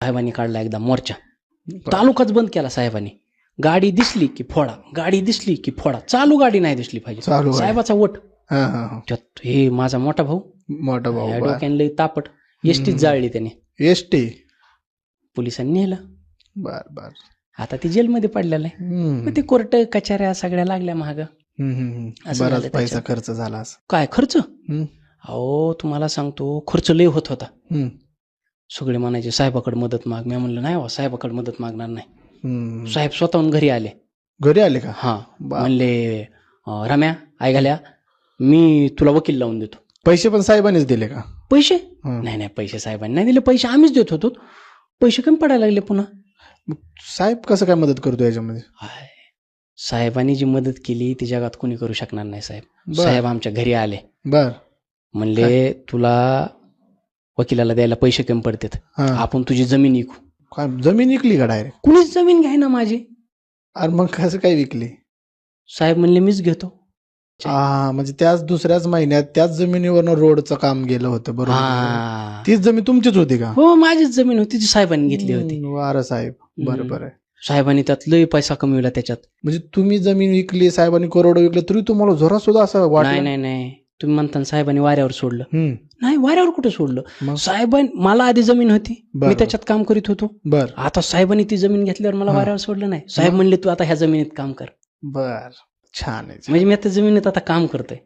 साहेबांनी काढला एकदा मोर्चा. तालुकाच बंद केला साहेबांनी. गाडी दिसली की फोडा. गाडी दिसली की फोडा. चालू गाडी नाही दिसली पाहिजे. चालू गाडी. साहेबाचा वट. हा हा हा. त्यात हे माझा मोठा भाऊ. मोठा भाऊ डोक्यानं लई तापट. एसटीच जाळली त्याने. एस टी पोलिसांनी नेलं. बर बर. आता ती जेलमध्ये पडलेलं आहे. हम्म. मग ते कोर्ट कचऱ्या सगळ्या लागल्या महाग हम्म, हम्म, हम्म. असं बराच पैसा त्याच्यात. खर्च झाला असं. काय खर्च? हम्म. अहो तुम्हाला सांगतो खर्च लय होत होता. हम्म. सगळे म्हणायचे साहेबाकडे मदत माग. मी म्हणलं नाही हो साहेबाकडे मदत मागणार नाही. साहेब स्वतःहून घरी आले. घरी आले का? हा. म्हणले रम्या आई घाल्या मी तुला वकील लावून देतो. पैसे पण साहेबांनीच दिले का? पैसे. नाही नाही पैसे साहेबांनी नाही दिले. पैसे आम्हीच देत होतो. पैसे कमी पडायला लागले पुन्हा. साहेब कसं काय मदत करतो याच्यामध्ये. साहेबांनी जी मदत केली ती जगात कोणी करू शकणार नाही साहेब. साहेब आमच्या घरी आले. बर. म्हणले तुला वकिलाला द्यायला पैसे कमी पडतात. हा. आपण तुझी जमीन विकू. काय जमीन विकली का डायरेक्ट कुणीच जमीन घ्याय ना माझी. अरे मग कसं काय विकली? साहेब म्हणले मीच घेतो. हा म्हणजे त्याच दुसऱ्याच महिन्यात त्याच जमिनीवरनं रोडचं काम गेलं होतं बरोबर? हा. तीच जमीन तुमचीच होती का? हो माझीच जमीन होती जी साहेबांनी घेतली होती. हम्म, वारं साहेब. बरोबर आहे. साहेबांनी त्यात लय पैसा कमविला त्याच्यात. म्हणजे तुम्ही जमीन विकली साहेबांनी करोडो विकले तरी तुम्हाला जोरा सुद्धा असं नाही वाटलं नाही नाही. तुम्ही म्हणता साहेबांनी वाऱ्यावर सोडलं. नाही वाऱ्यावर कुठे सोडलं? साहेबां मला आधी जमीन होती. मी. त्याच्यात काम करीत होतो. बर. आता साहेबांनी ती जमीन घेतल्यावर मला. वाऱ्यावर सोडलं नाही. साहेब म्हणले तू आता ह्या जमिनीत काम कर. बर. छान आहे म्हणजे मी आता जमिनीत आता काम करतोय.